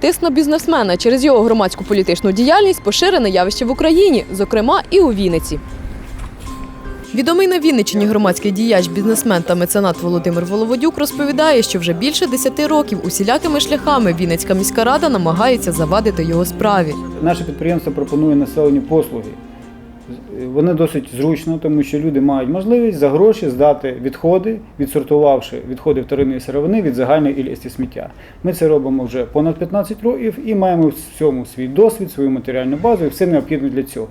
Тиск на бізнесмена через його громадську політичну діяльність поширене явище в Україні, зокрема і у Вінниці. Відомий на Вінниччині громадський діяч, бізнесмен та меценат Володимир Воловодюк розповідає, що вже більше 10 років усілякими шляхами Вінницька міська рада намагається завадити його справі. Наше підприємство пропонує населенню послуги. Вони досить зручно, тому що люди мають можливість за гроші здати відходи, відсортувавши відходи вторинної сировини від загальної іллісті сміття. Ми це робимо вже понад 15 років і маємо в цьому свій досвід, свою матеріальну базу і все необхідне для цього.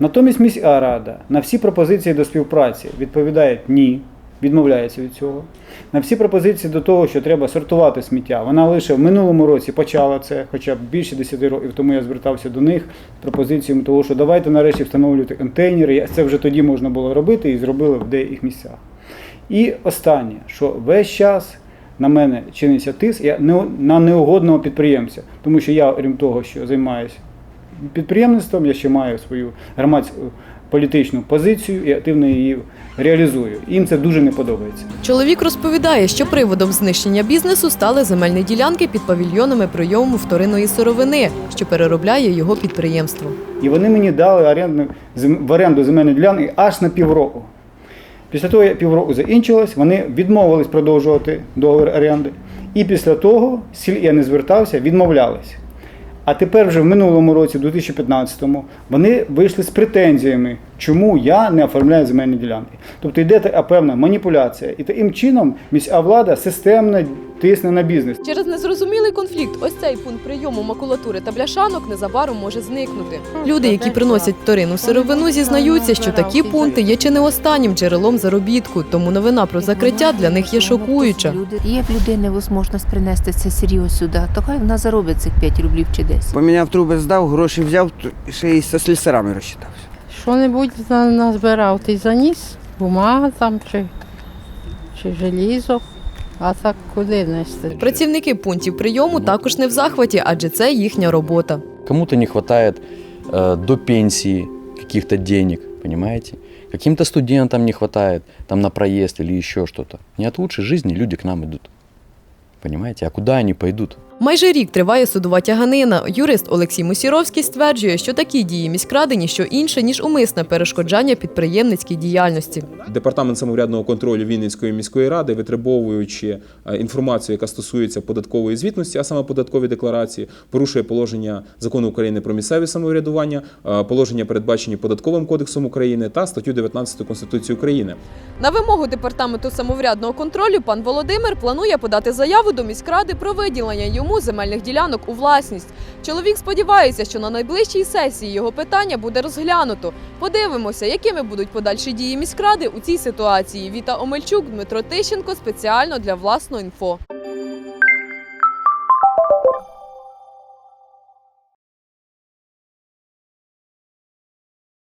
Натомість міська рада на всі пропозиції до співпраці відповідає ні, відмовляється від цього. На всі пропозиції до того, що треба сортувати сміття. Вона лише в минулому році почала це, хоча б більше 10 років тому я звертався до них з пропозиціями того, що давайте нарешті встановлювати контейнери. Це вже тоді можна було робити і зробили в деяких місцях. І останнє, що весь час на мене чиниться тиск я не- на неугодного підприємця, тому що я, крім того, що займаюся підприємництвом, я ще маю свою громадську політичну позицію і активно її реалізую. Їм це дуже не подобається. Чоловік розповідає, що приводом знищення бізнесу стали земельні ділянки під павільйонами прийому вторинної сировини, що переробляє його підприємство. І вони мені дали оренду, в оренду земельні ділянки аж на півроку. Після того, як півроку закінчилось, вони відмовились продовжувати договір оренди. І після того, скільки я не звертався, відмовлялись. А тепер вже в минулому році, 2015-му, вони вийшли з претензіями, чому я не оформляю земельні ділянки. Тобто йде така певна маніпуляція. І таким чином міська влада системно тисне на бізнес. Через незрозумілий конфлікт, ось цей пункт прийому макулатури та бляшанок незабаром може зникнути. Люди, які приносять вторинну сировину, зізнаються, що такі пункти є чи не останнім джерелом заробітку, тому новина про закриття для них є шокуюча. Люди- Є в людини можливість принести це сир'ю сюди, то хай вона заробить цих 5 рублів чи 10. Поміняв труби, здав, гроші взяв, ще й зі слісарами розчитався. Що-небудь назбирав, ти заніс, бумага там чи, чи желізо, а так куди нести? Працівники пунктів прийому також не в захваті, адже це їхня робота. Кому-то не хватает э, до пенсии каких-то денег, понимаете? Каким-то студентам не хватает там на проезд или еще что-то. Не от лучшей жизни люди к нам идут. Понимаете? А куда они пойдут? Майже рік триває судова тяганина. Юрист Олексій Мусіровський стверджує, що такі дії міськради ніщо інше ніж умисне перешкоджання підприємницькій діяльності. Департамент самоврядного контролю Вінницької міської ради, витребовуючи е, інформацію, яка стосується податкової звітності, а саме податкові декларації, порушує положення закону України про місцеве самоврядування, е, положення передбачені податковим кодексом України та статтю 19 Конституції України. На вимогу департаменту самоврядного контролю пан Володимир планує подати заяву до міськради про виділення йому земельних ділянок у власність. Чоловік сподівається, що на найближчій сесії його питання буде розглянуто. Подивимося, якими будуть подальші дії міськради у цій ситуації. Віта Омельчук, Дмитро Тищенко спеціально для власного інфо.